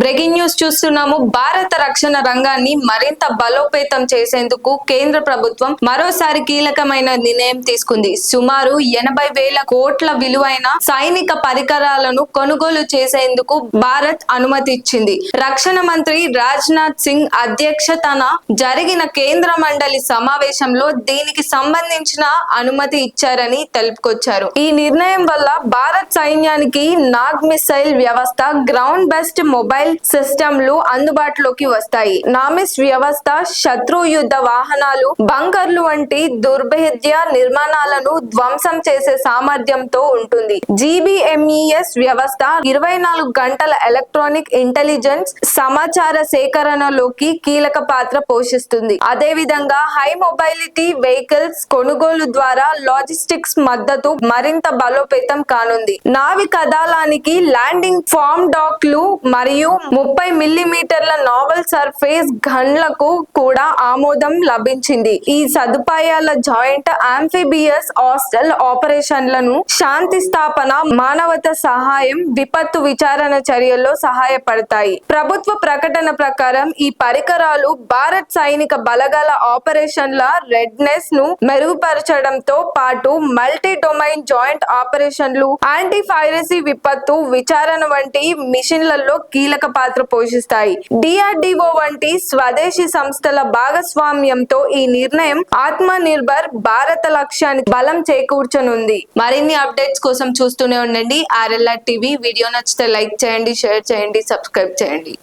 Breaking news చూస్తున్నాము. భారత రక్షణ రంగాన్ని మరింత బలోపేతం చేసేందుకు కేంద్ర ప్రభుత్వం మరోసారి కీలకమైన నిర్ణయం తీసుకుంది. సుమారు ఎనభై వేల కోట్ల విలువైన సైనిక పరికరాలను కొనుగోలు చేసేందుకు భారత్ అనుమతి ఇచ్చింది రక్షణ మంత్రి రాజ్నాథ్ సింగ్ అధ్యక్షతన జరిగిన కేంద్ర మండలి సమావేశంలో దీనికి సంబంధించిన అనుమతి ఇచ్చారని తెలుపుకొచ్చారు. ఈ నిర్ణయం వల్ల భారత్ సైన్యానికి నాగ్ మిసైల్ వ్యవస్థ గ్రౌండ్ బెస్ట్ మొబైల్ సిస్టంలు అందుబాటులోకి వస్తాయి. నామిస్ వ్యవస్థ శత్రు యుద్ధ వాహనాలు బంకర్లు వంటి దుర్భేద్య నిర్మాణాలను ధ్వంసం చేసే సామర్థ్యంతో ఉంటుంది. జీబీఎంఈఎస్ వ్యవస్థ ఇరవై నాలుగు గంటల ఎలక్ట్రానిక్ ఇంటెలిజెన్స్ సమాచార సేకరణలోకి కీలక పాత్ర పోషిస్తుంది. అదే విధంగా హై మొబైలిటీ వెహికల్స్ కొనుగోలు ద్వారా లాజిస్టిక్స్ మద్దతు మరింత బలోపేతం కానుంది. నావిక కదాలానికి ల్యాండింగ్ ఫామ్ డాక్లు మరియు ముప్పై మిల్లీమీటర్ల నావల్ సర్ఫేస్ గన్లకు కూడా ఆమోదం లభించింది. ఈ సదుపాయాల జాయింట్ ఆంఫిబియస్ హాస్టల్ ఆపరేషన్లను శాంతి స్థాపన మానవత సహాయం విపత్తు విచారణ చర్యల్లో సహాయపడతాయి. ప్రభుత్వ ప్రకటన ప్రకారం ఈ పరికరాలు భారత్ సైనిక బలగాల ఆపరేషన్ల రెడ్నెస్ను మెరుగుపరచడంతో పాటు మల్టీ డొమైన్ జాయింట్ ఆపరేషన్లు యాంటీ పైరసీ విపత్తు విచారణ వంటి మిషన్లలో కీలక కీలక పాత్ర పోషిస్తాయి. డిఆర్డిఓ వంటి స్వదేశీ సంస్థల భాగస్వామ్యంతో ఈ నిర్ణయం ఆత్మ నిర్భర్ భారత లక్ష్యానికి బలం చేకూర్చనుంది. మరిన్ని అప్డేట్స్ కోసం చూస్తూనే ఉండండి. ఆర్ఎల్ఆర్ టీవీ వీడియో నచ్చితే లైక్ చేయండి షేర్ చేయండి సబ్స్క్రైబ్ చేయండి.